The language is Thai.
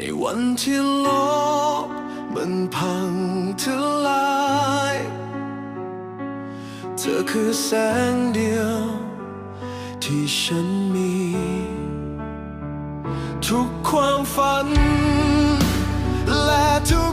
ในวันที่โลกมันพังทลาย เธอคือแสงเดียว ที่ฉันมี ทุกความฝัน และทุก